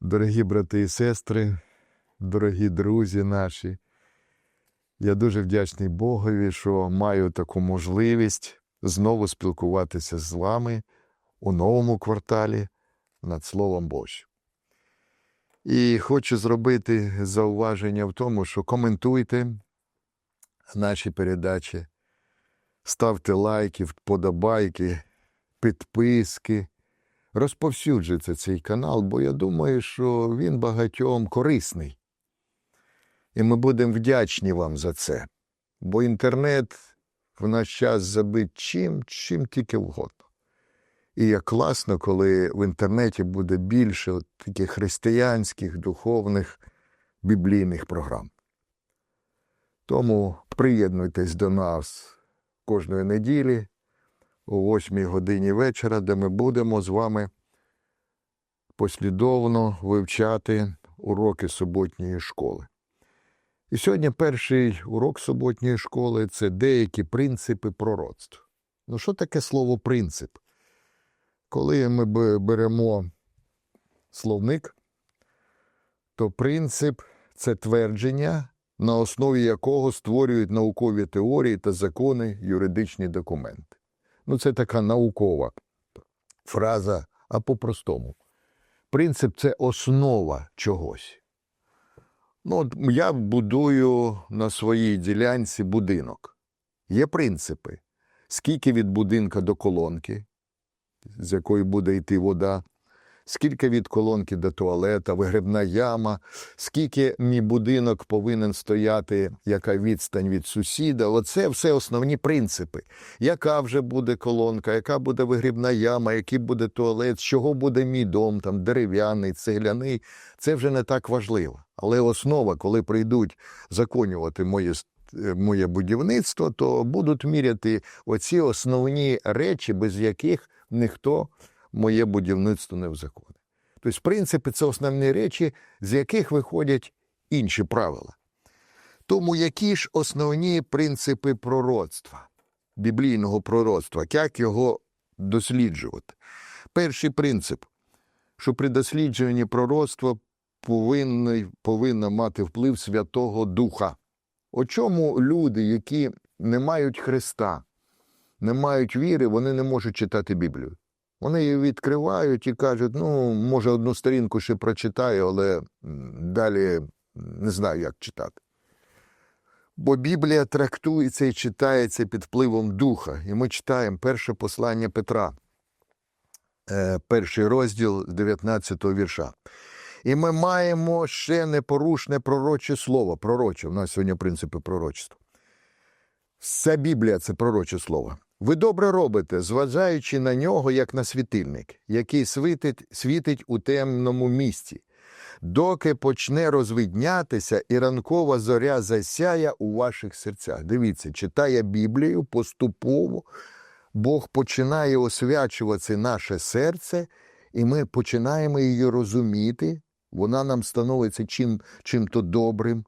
Дорогі брати і сестри, дорогі друзі наші, я дуже вдячний Богові, що маю таку можливість знову спілкуватися з вами у новому кварталі над Словом Божим. І хочу зробити зауваження в тому, що коментуйте наші передачі, ставте лайки, вподобайки, підписки. Розповсюджуйте цей канал, бо я думаю, що він багатьом корисний. І ми будемо вдячні вам за це. Бо інтернет в наш час забит чим, чим тільки вгодно. І як класно, коли в інтернеті буде більше таких християнських, духовних, біблійних програм. Тому приєднуйтесь до нас кожної неділі о 8 годині вечора, де ми будемо з вами послідовно вивчати уроки суботньої школи. І сьогодні перший урок суботньої школи це деякі принципи пророцтв. Ну, що таке слово принцип? Коли ми беремо словник, то принцип це твердження, на основі якого створюють наукові теорії та закони, юридичні документи. Ну, це така наукова фраза, а по-простому. Принцип це основа чогось. Ну, от я будую на своїй ділянці будинок. Є принципи. Скільки від будинка до колонки, з якої буде йти вода, скільки від колонки до туалета, вигребна яма, скільки мій будинок повинен стояти, яка відстань від сусіда. Оце все основні принципи. Яка вже буде колонка, яка буде вигрібна яма, який буде туалет, з чого буде мій дом, там дерев'яний, цегляний. Це вже не так важливо. Але основа, коли прийдуть законювати моє, е, моє будівництво, то будуть міряти оці основні речі, без яких ніхто моє будівництво не взаконить. Тобто, принципи це основні речі, з яких виходять інші правила. Тому які ж основні принципи пророцтва, біблійного пророцтва, як його досліджувати? Перший принцип, що при досліджуванні пророцтва повинна, повинна мати вплив Святого Духа. О чому люди, які не мають Христа, не мають віри, вони не можуть читати Біблію. Вони її відкривають і кажуть: ну, може, одну сторінку ще прочитаю, але далі не знаю, як читати. Бо Біблія трактується і читається під впливом Духа. І ми читаємо перше послання Петра, е, перший розділ з 19 вірша. І ми маємо ще непорушне пророче слово. Пророче, у нас сьогодні принципи пророчества. Вся Біблія це пророче слово. Ви добре робите, зважаючи на нього, як на світильник, який світить, світить у темному місці, доки почне розвиднятися і ранкова зоря засяє у ваших серцях. Дивіться, читає Біблію поступово, Бог починає освячувати наше серце, і ми починаємо її розуміти. Вона нам становиться чим, чим-то добрим,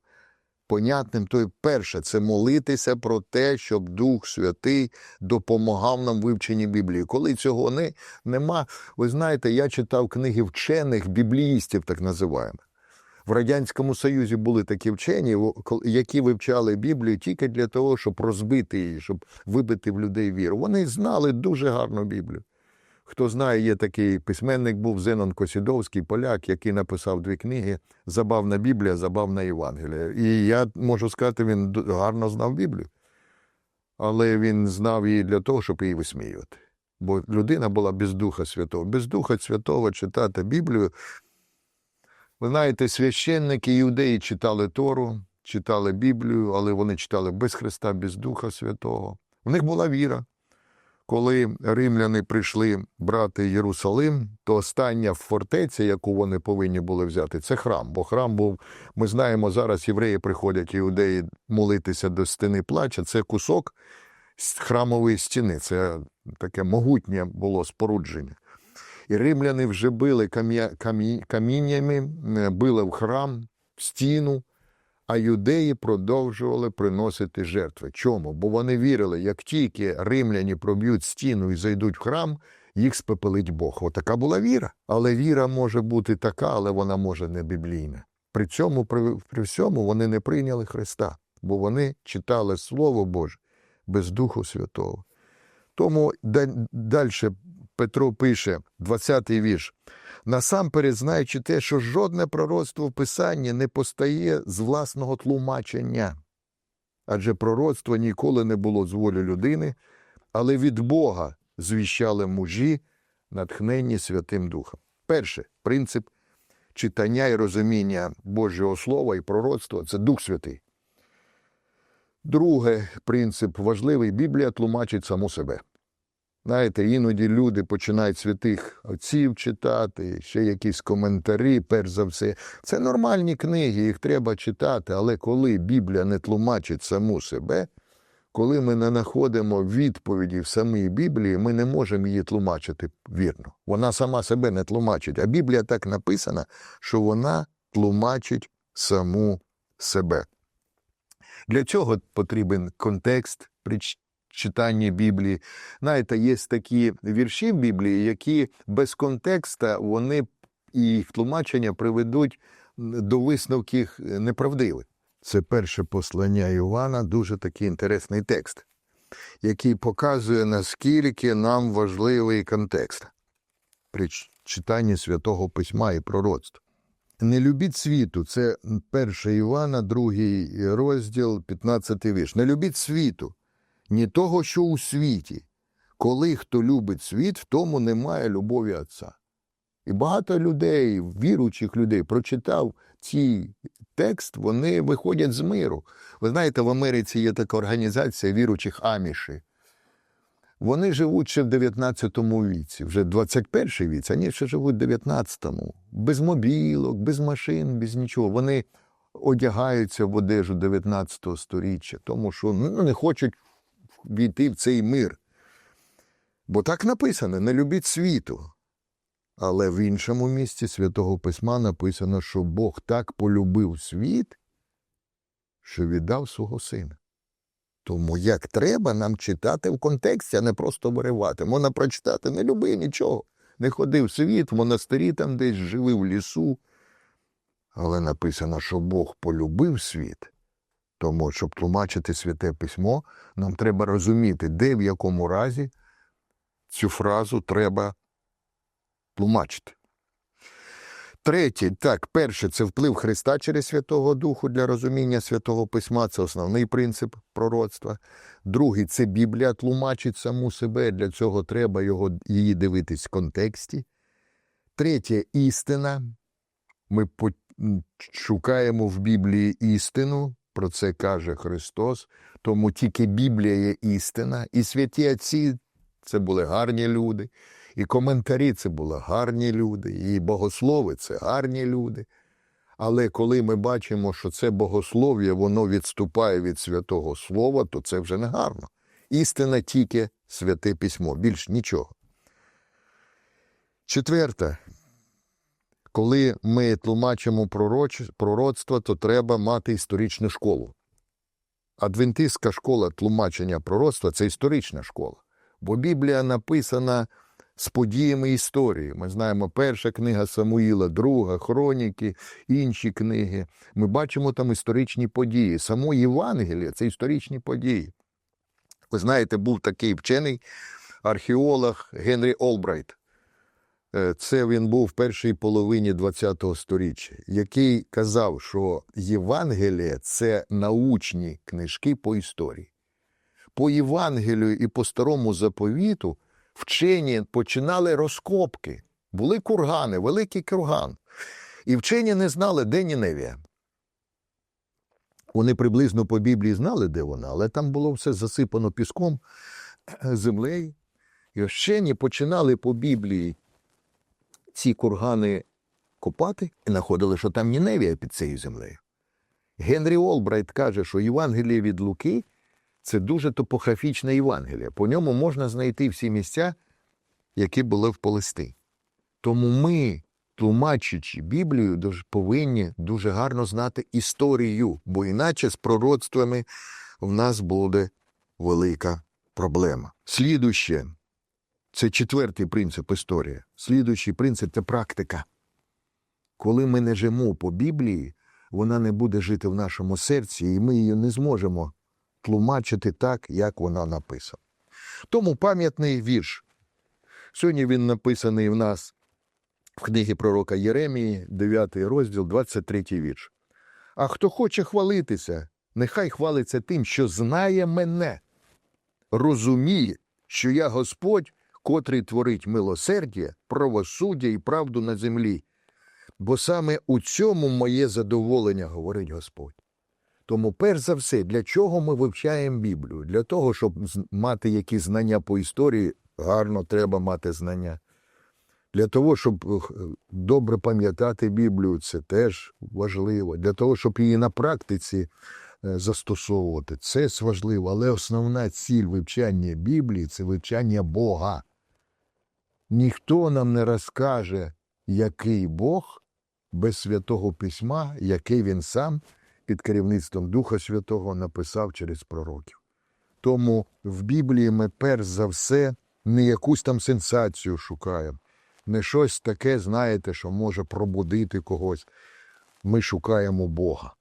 понятним. То й перше, це молитися про те, щоб Дух Святий допомагав нам в вивченні Біблії. Коли цього не, нема, ви знаєте, я читав книги вчених, бібліїстів, так називаємо. В Радянському Союзі були такі вчені, які вивчали Біблію тільки для того, щоб розбити її, щоб вибити в людей віру. Вони знали дуже гарну Біблію. Хто знає, є такий письменник був Зенон Косідовський, поляк, який написав дві книги Забавна Біблія, Забавна Євангелія. І я можу сказати, він гарно знав Біблію. Але він знав її для того, щоб її висміювати. Бо людина була без Духа Святого. Без Духа Святого читати Біблію. Ви знаєте, священники іудеї читали Тору, читали Біблію, але вони читали без Христа, без Духа Святого. У них була віра. Коли римляни прийшли брати Єрусалим, то остання фортеця, яку вони повинні були взяти, це храм. Бо храм був, ми знаємо, зараз євреї приходять іудеї молитися до стіни плача. Це кусок храмової стіни. Це таке могутнє було спорудження. І римляни вже били кам'я- камі- каміннями, е, били в храм, в стіну, а юдеї продовжували приносити жертви. Чому? Бо вони вірили, як тільки римляні проб'ють стіну і зайдуть в храм, їх спепелить Бог. Отака була віра. Але віра може бути така, але вона може не біблійна. При цьому, при, при всьому, вони не прийняли Христа, бо вони читали Слово Боже без Духу Святого. Тому далі Петро пише, 20-й вірш. Насамперед, знаючи те, що жодне пророцтво в Писанні не постає з власного тлумачення. Адже пророцтво ніколи не було з волі людини, але від Бога звіщали мужі, натхненні Святим Духом. Перше принцип читання і розуміння Божого Слова і пророцтва це Дух Святий. Друге принцип важливий Біблія тлумачить саму себе. Знаєте, іноді люди починають святих отців читати, ще якісь коментарі, перш за все. Це нормальні книги, їх треба читати, але коли Біблія не тлумачить саму себе, коли ми не знаходимо відповіді в самій Біблії, ми не можемо її тлумачити вірно. Вона сама себе не тлумачить. А Біблія так написана, що вона тлумачить саму себе. Для цього потрібен контекст при читанні Біблії. Знаєте, є такі вірші в Біблії, які без контекста вони і їх тлумачення приведуть до висновків неправдивих. Це перше послання Івана, дуже такий інтересний текст, який показує, наскільки нам важливий контекст при читанні святого письма і пророцтва. Не любіть світу, це 1 Івана, другий розділ, 15 вірш. Не любіть світу, ні того, що у світі. Коли хто любить світ, в тому немає любові Отця. І багато людей, віруючих людей, прочитав цей текст, вони виходять з миру. Ви знаєте, в Америці є така організація віруючих аміші. Вони живуть ще в 19 віці, вже 21 віці, вони ще живуть в 19-му. Без мобілок, без машин, без нічого. Вони одягаються в одежу 19 століття, тому що ну, не хочуть війти в цей мир. Бо так написано: не любіть світу. Але в іншому місці Святого Письма написано, що Бог так полюбив світ, що віддав свого сина. Тому як треба нам читати в контексті, а не просто виривати. Можна прочитати, не люби нічого. Не ходи в світ, в монастирі там десь живи в лісу. Але написано, що Бог полюбив світ. Тому, щоб тлумачити святе письмо, нам треба розуміти, де в якому разі цю фразу треба тлумачити. Третє, так, перше, це вплив Христа через Святого Духу для розуміння святого Письма, це основний принцип пророцтва. Другий це Біблія тлумачить саму себе, для цього треба його, її дивитись в контексті. Третє істина. Ми шукаємо в Біблії істину, про це каже Христос. Тому тільки Біблія є істина, і святі отці це були гарні люди. І коментарі це були гарні люди, і богослови це гарні люди. Але коли ми бачимо, що це богослов'я, воно відступає від святого Слова, то це вже не гарно. Істина тільки святе письмо, більш нічого. Четверте, коли ми тлумачимо пророцтво, то треба мати історичну школу. Адвентистська школа тлумачення пророцтва це історична школа. Бо Біблія написана з подіями історії. Ми знаємо перша книга Самуїла, друга, хроніки, інші книги. Ми бачимо там історичні події. Само Євангеліє це історичні події. Ви знаєте, був такий вчений археолог Генрі Олбрайт. Е, це він був в першій половині ХХ століття, який казав, що Євангеліє це научні книжки по історії. По Євангелію і по старому заповіту вчені починали розкопки. Були кургани, великий курган. І вчені не знали, де Ніневія. Вони приблизно по Біблії знали, де вона, але там було все засипано піском, землею. І вчені починали по Біблії ці кургани копати і знаходили, що там Ніневія під цією землею. Генрі Олбрайт каже, що Євангеліє від Луки це дуже топографічне Євангеліє. По ньому можна знайти всі місця, які були в Палестині. Тому ми, тлумачачи Біблію, повинні дуже гарно знати історію, бо іначе з пророцтвами в нас буде велика проблема. Слідуще Це четвертий принцип історії. Слідуючий принцип це практика. Коли ми не живемо по Біблії, вона не буде жити в нашому серці, і ми її не зможемо тлумачити так, як вона написана. Тому пам'ятний вірш. Сьогодні він написаний в нас в книгі пророка Єремії, 9 розділ, 23 вірш. А хто хоче хвалитися, нехай хвалиться тим, що знає мене, розуміє, що я Господь, котрий творить милосердя, правосуддя і правду на землі. Бо саме у цьому моє задоволення, говорить Господь. Тому, перш за все, для чого ми вивчаємо Біблію? Для того, щоб мати якісь знання по історії, гарно треба мати знання. Для того, щоб е, добре пам'ятати Біблію, це теж важливо. Для того, щоб її на практиці е, застосовувати, це важливо. Але основна ціль вивчання Біблії це вивчання Бога. Ніхто нам не розкаже, який Бог без святого письма, який він сам під керівництвом Духа Святого написав через пророків. Тому в Біблії ми перш за все не якусь там сенсацію шукаємо, не щось таке, знаєте, що може пробудити когось. Ми шукаємо Бога.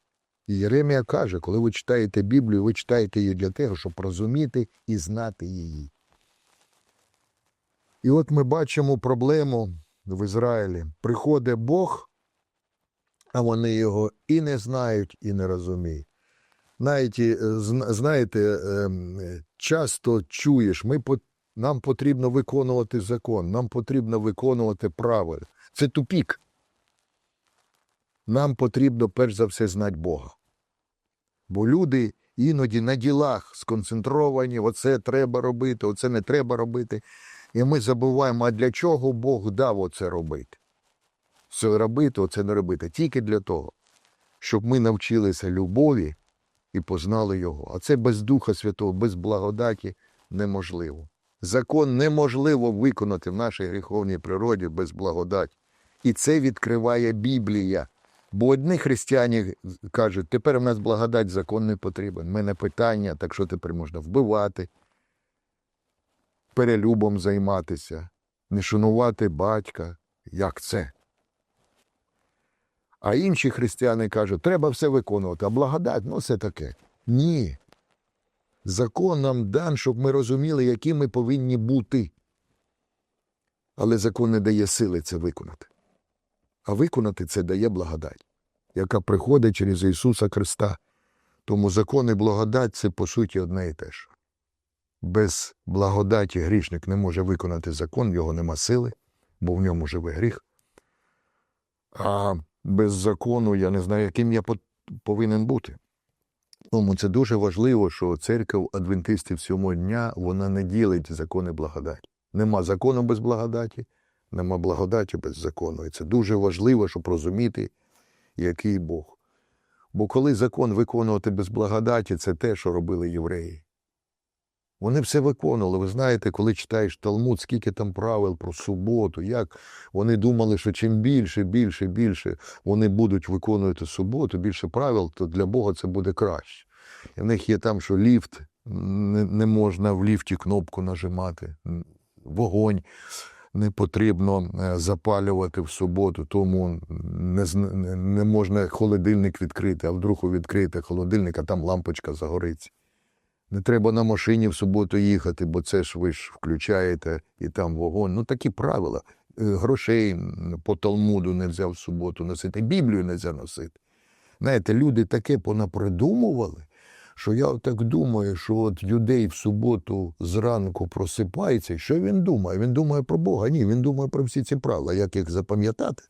І Єремія каже, коли ви читаєте Біблію, ви читаєте її для того, щоб розуміти і знати її. І от ми бачимо проблему в Ізраїлі. Приходить Бог, а вони його і не знають, і не розуміють. Навіть, е, знаєте, ем, часто чуєш, ми, нам потрібно виконувати закон, нам потрібно виконувати правила. Це тупік. Нам потрібно перш за все знати Бога. Бо люди іноді на ділах сконцентровані, оце треба робити, оце не треба робити. І ми забуваємо, а для чого Бог дав оце робити. Це робити, оце не робити. Тільки для того, щоб ми навчилися любові і познали його. А це без Духа Святого, без благодаті неможливо. Закон неможливо виконати в нашій гріховній природі без благодаті. І це відкриває Біблія. Бо одні християни кажуть, тепер в нас благодать, закон не потрібен. У мене питання, так що тепер можна вбивати, перелюбом займатися, не шанувати батька. Як це? А інші християни кажуть, треба все виконувати, а благодать, ну все таке. Ні. Закон нам дан, щоб ми розуміли, які ми повинні бути. Але закон не дає сили це виконати. А виконати це дає благодать, яка приходить через Ісуса Христа. Тому закон і благодать це по суті одне і те ж. Без благодаті грішник не може виконати закон, в його нема сили, бо в ньому живе гріх. А без закону я не знаю, яким я повинен бути. Тому це дуже важливо, що церква адвентистів сьомого дня вона не ділить закони благодаті. Нема закону без благодаті, нема благодаті без закону. І це дуже важливо, щоб розуміти, який Бог. Бо коли закон виконувати без благодаті, це те, що робили євреї. Вони все виконували. Ви знаєте, коли читаєш Талмуд, скільки там правил про суботу, як вони думали, що чим більше, більше, більше вони будуть виконувати суботу, більше правил, то для Бога це буде краще. І в них є там, що ліфт, не, можна в ліфті кнопку нажимати, вогонь не потрібно е, запалювати в суботу, тому не- не можна холодильник відкрити, а вдруг відкрити холодильник, а там лампочка загориться. Не треба на машині в суботу їхати, бо це ж ви ж включаєте і там вогонь. Ну такі правила. Е, Грошей по Талмуду не взяв в суботу носити, Біблію не можна носити. Знаєте, люди таке понапридумували, що я так думаю, що от юдей в суботу зранку просипається, що він думає? Він думає про Бога. Ні, він думає про всі ці правила. Як їх запам'ятати?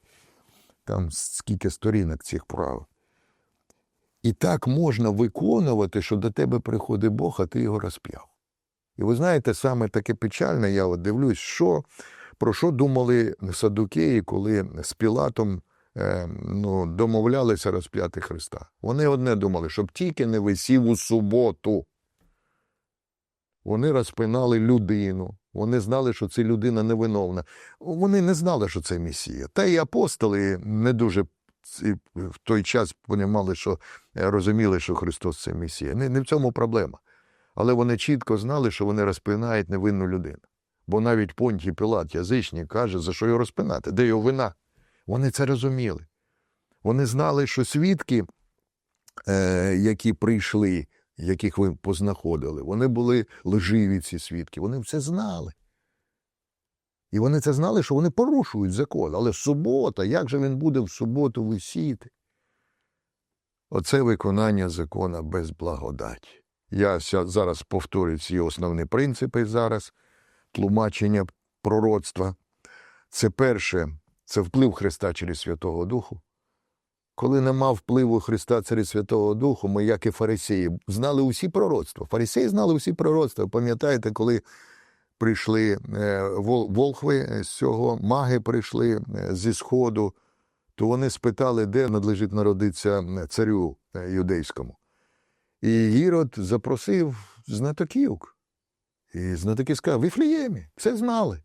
Там скільки сторінок цих правил. І так можна виконувати, що до тебе приходить Бог, а ти його розп'яв. І ви знаєте, саме таке печальне, я от дивлюсь, що, про що думали садукеї, коли з Пілатом е, ну, домовлялися розп'яти Христа. Вони одне думали, щоб тільки не висів у суботу. Вони розпинали людину. Вони знали, що це людина невиновна. Вони не знали, що це Месія. Та й апостоли не дуже в той час понімали, що е, розуміли, що Христос це Месія. Не, не в цьому проблема. Але вони чітко знали, що вони розпинають невинну людину. Бо навіть Понтій Пілат, язичник, каже, за що його розпинати, де його вина. Вони це розуміли. Вони знали, що свідки, е, які прийшли, яких ви познаходили, вони були лживі, ці свідки. Вони все знали. І вони це знали, що вони порушують закон. Але субота, як же він буде в суботу висіти? Оце виконання закона без благодаті. Я зараз повторю ці основні принципи зараз тлумачення пророцтва. Це перше, це вплив Христа через Святого Духу. Коли нема впливу Христа через Святого Духу, ми, як і фарисеї, знали усі пророцтва. Фарисеї знали усі пророцтва. Пам'ятаєте, коли прийшли е, волхви з цього, маги прийшли е, зі Сходу, то вони спитали, де надлежить народитися царю е, юдейському. І Гірод запросив знатоків. І знатоки сказали, в Іфліємі, все знали.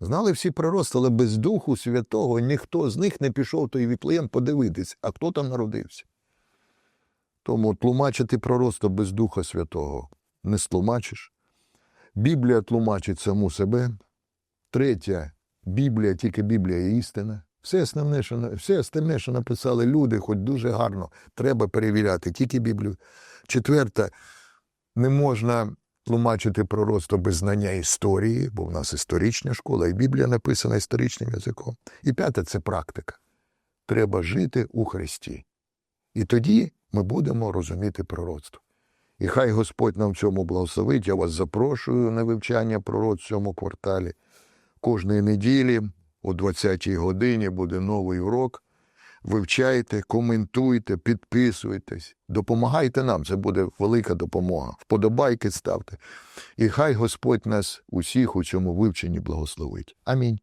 Знали всі пророцтва, але без Духу Святого ніхто з них не пішов той Віфлеєм подивитися, а хто там народився. Тому тлумачити пророцтво без Духа Святого не стлумачиш. Біблія тлумачить саму себе. Третя, Біблія, тільки Біблія є істина. Все основне, що, все остальне, що написали люди, хоч дуже гарно, треба перевіряти тільки Біблію. Четверта, не можна тлумачити пророцтво без знання історії, бо в нас історична школа, і Біблія написана історичним язиком. І п'яте це практика. Треба жити у Христі. І тоді ми будемо розуміти пророцтво. І хай Господь нам в цьому благословить. Я вас запрошую на вивчання пророцтв в цьому кварталі. Кожної неділі о 20-й годині буде новий урок. Вивчайте, коментуйте, підписуйтесь, допомагайте нам. Це буде велика допомога. Вподобайки ставте. І хай Господь нас усіх у цьому вивченні благословить. Амінь.